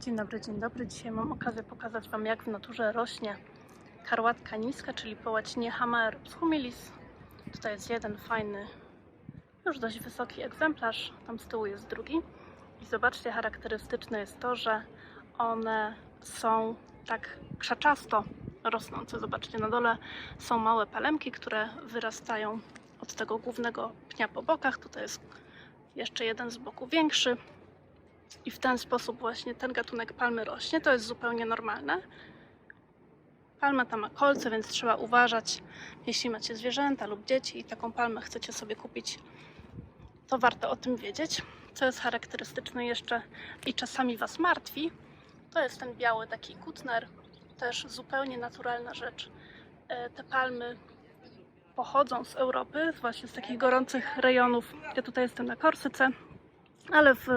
Dzień dobry, dzień dobry. Dzisiaj mam okazję pokazać Wam, jak w naturze rośnie karłatka niska, czyli po łacinie Hamaerops humilis. Tutaj jest jeden fajny, już dość wysoki egzemplarz, tam z tyłu jest drugi. I zobaczcie, charakterystyczne jest to, że one są tak krzaczasto rosnące. Zobaczcie, na dole są małe palemki, które wyrastają od tego głównego pnia po bokach. Tutaj jest jeszcze jeden z boku większy. I w ten sposób właśnie ten gatunek palmy rośnie. To jest zupełnie normalne. Palma ta ma kolce, więc trzeba uważać, jeśli macie zwierzęta lub dzieci i taką palmę chcecie sobie kupić, to warto o tym wiedzieć. Co jest charakterystyczne jeszcze i czasami Was martwi, to jest ten biały taki kutner, też zupełnie naturalna rzecz. E, Te palmy pochodzą z Europy, właśnie z takich gorących rejonów. Ja tutaj jestem na Korsyce, ale w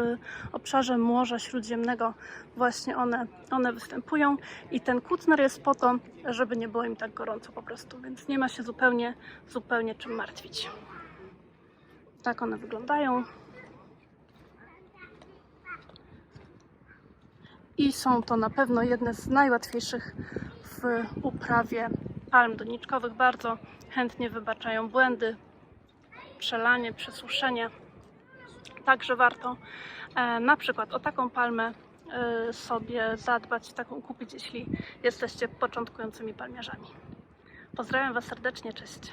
obszarze Morza Śródziemnego właśnie one, one występują i ten kutner jest po to, żeby nie było im tak gorąco po prostu, więc nie ma się zupełnie, zupełnie czym martwić. Tak one wyglądają. I są to na pewno jedne z najłatwiejszych w uprawie palm doniczkowych. Bardzo chętnie wybaczają błędy, przelanie, przesuszenie. Także warto e, na przykład o taką palmę e, sobie zadbać, taką kupić, jeśli jesteście początkującymi palmiarzami. Pozdrawiam Was serdecznie, cześć.